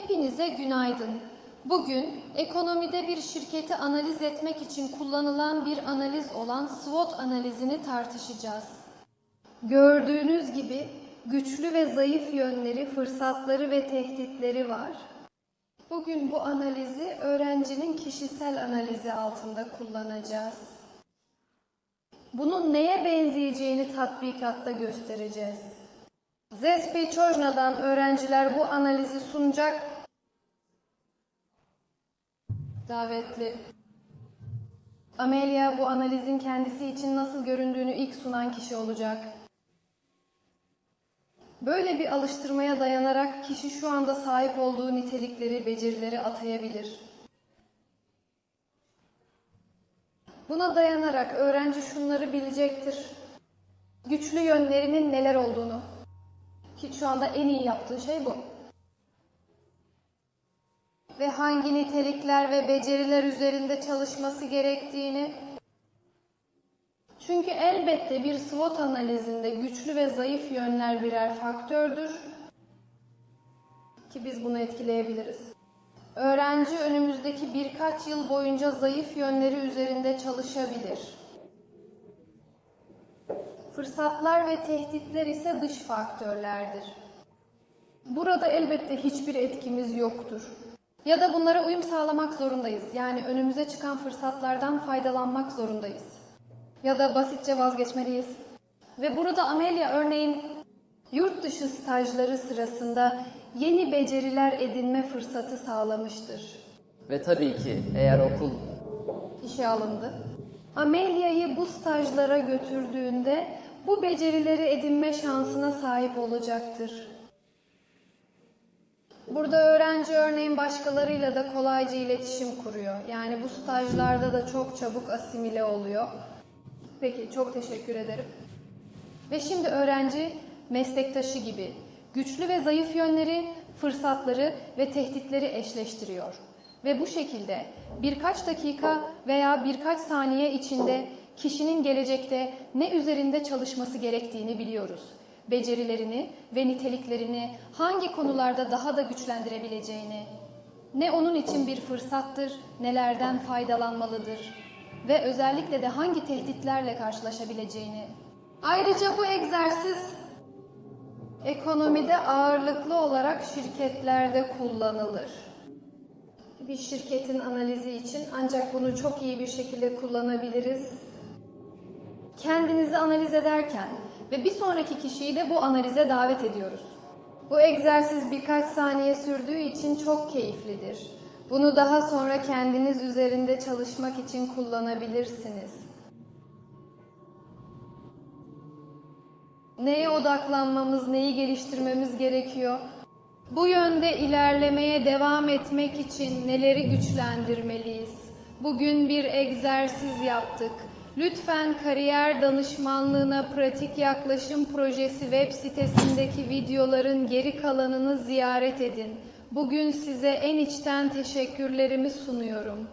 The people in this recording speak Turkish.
Hepinize günaydın. Bugün ekonomide bir şirketi analiz etmek için kullanılan bir analiz olan SWOT analizini tartışacağız. Gördüğünüz gibi güçlü ve zayıf yönleri, fırsatları ve tehditleri var. Bugün bu analizi öğrencinin kişisel analizi altında kullanacağız. Bunun neye benzeyeceğini tatbikatta göstereceğiz. Zespi Çojna'dan öğrenciler bu analizi sunacak. Davetli. Amelia bu analizin kendisi için nasıl göründüğünü ilk sunan kişi olacak. Böyle bir alıştırmaya dayanarak kişi şu anda sahip olduğu nitelikleri, becerileri atayabilir. Buna dayanarak öğrenci şunları bilecektir. Güçlü yönlerinin neler olduğunu. Ki şu anda en iyi yaptığı şey bu. Ve hangi nitelikler ve beceriler üzerinde çalışması gerektiğini. Çünkü elbette bir SWOT analizinde güçlü ve zayıf yönler birer faktördür. Ki biz bunu etkileyebiliriz. Öğrenci önümüzdeki birkaç yıl boyunca zayıf yönleri üzerinde çalışabilir. Fırsatlar ve tehditler ise dış faktörlerdir. Burada elbette hiçbir etkimiz yoktur. Ya da bunlara uyum sağlamak zorundayız. Yani önümüze çıkan fırsatlardan faydalanmak zorundayız. Ya da basitçe vazgeçmeliyiz. Ve burada Amelia örneğin yurt dışı stajları sırasında yeni beceriler edinme fırsatı sağlamıştır. Ve tabii ki eğer okul işe alındı. Amelia'yı bu stajlara götürdüğünde bu becerileri edinme şansına sahip olacaktır. Burada öğrenci örneğin başkalarıyla da kolayca iletişim kuruyor. Yani bu stajlarda da çok çabuk asimile oluyor. Peki çok teşekkür ederim. Ve şimdi öğrenci meslektaşı gibi güçlü ve zayıf yönleri, fırsatları ve tehditleri eşleştiriyor. Ve bu şekilde birkaç dakika veya birkaç saniye içinde kişinin gelecekte ne üzerinde çalışması gerektiğini biliyoruz. Becerilerini ve niteliklerini hangi konularda daha da güçlendirebileceğini, ne onun için bir fırsattır, nelerden faydalanmalıdır ve özellikle de hangi tehditlerle karşılaşabileceğini. Ayrıca bu egzersiz ekonomide ağırlıklı olarak şirketlerde kullanılır. Bir şirketin analizi için ancak bunu çok iyi bir şekilde kullanabiliriz. Kendinizi analiz ederken ve bir sonraki kişiyi de bu analize davet ediyoruz. Bu egzersiz birkaç saniye sürdüğü için çok keyiflidir. Bunu daha sonra kendiniz üzerinde çalışmak için kullanabilirsiniz. Neye odaklanmamız, neyi geliştirmemiz gerekiyor? Bu yönde ilerlemeye devam etmek için neleri güçlendirmeliyiz? Bugün bir egzersiz yaptık. Lütfen kariyer danışmanlığına pratik yaklaşım projesi web sitesindeki videoların geri kalanını ziyaret edin. Bugün size en içten teşekkürlerimi sunuyorum.